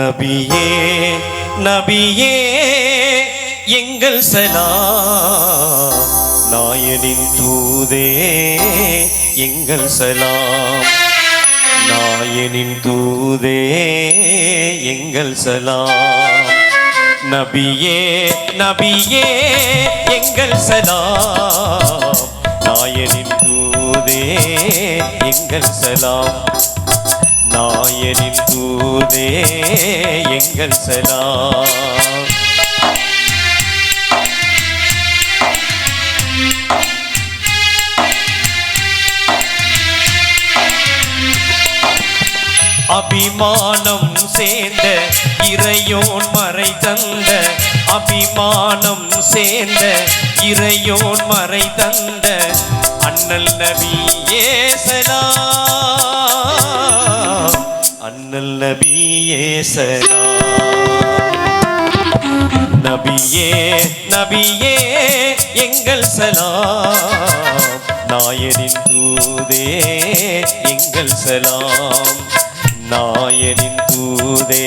நபியே நபியே எங்கள் சலாம். நாயனின் தூதே எங்கள் சலாம். நாயனின் தூதே எங்கள் சலாம். நபியே நபியே எங்கள் சலாம். நாயனின் தூதே எங்கள் சலாம். நாயனின் தூதே எங்கள் சலாம் அபிமானம் சேர்ந்த இறையோன் மறை தந்த அபிமானம் சேர்ந்த இறையோன் மறை தந்த அண்ணல் நபி ஏசலா நபியே சலாம் நபியே நபியே எங்கள் சலாம் நாயனின் தூதே எங்கள் சலாம் நாயனின் தூதே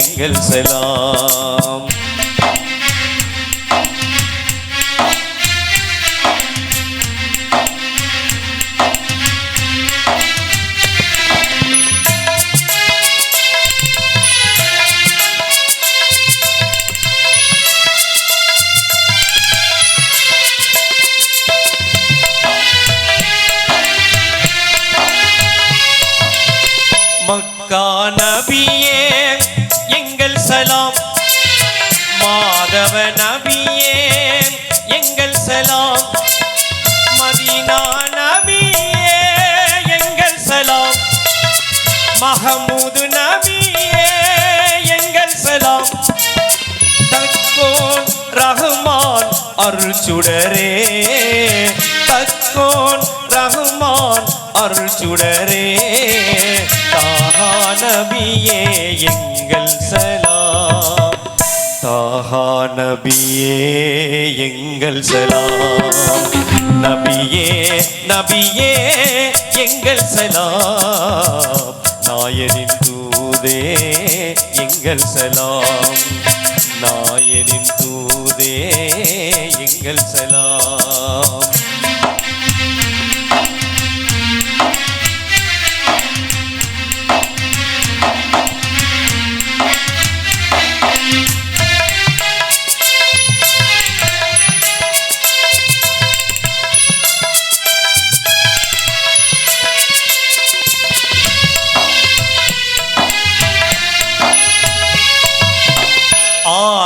எங்கள் சலாம் மக்கா நபியே எங்கள் சலாம். மாதவ நபியே எங்கள் சலாம். மதினா நபியே எங்கள் சலாம். மஹமூது நபியே எங்கள் சலாம். தக்கோன் ரஹ்மான் அருள் சுடரே. தக்கோன் ரஹ்மான் அருள் சுடரே. தாஹா நபியே எங்கள் சலாம். தாஹா நபியே எங்கள் சலாம். நபியே நபியே எங்கள் சலாம். நாயனின் தூதே எங்கள் சலாம். நாயனின் தூதே எங்கள் சலாம்.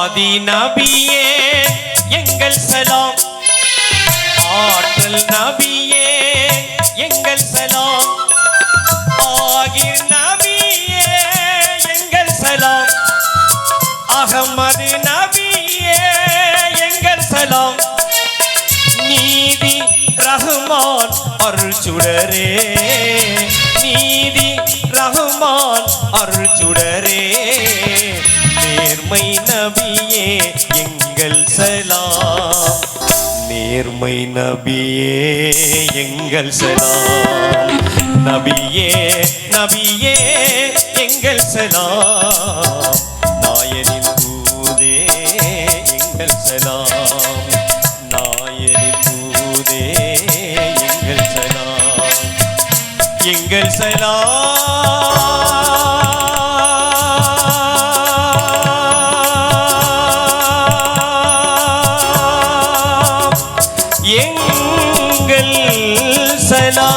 ஆதி நபியே எங்கள் சலாம். ஆற்றல் நபியே எங்கள் சலாம். ஆகிர் நபியே எங்கள் சலாம். அகமது நபியே எங்கள் சலாம். நீதி ரஹ்மான் அருள் சுடரே. நீதி ரஹ்மான் நேர்மை நபியே எங்கள் சலாம். நேர்மை நபியே எங்கள் சலாம். நபியே நபியே எங்கள் சலாம். நாயனின் பூதே எங்கள் சலாம். நாயனின் பூதே எங்கள் சலாம். எங்கள் சலாம். எங்கள் சலா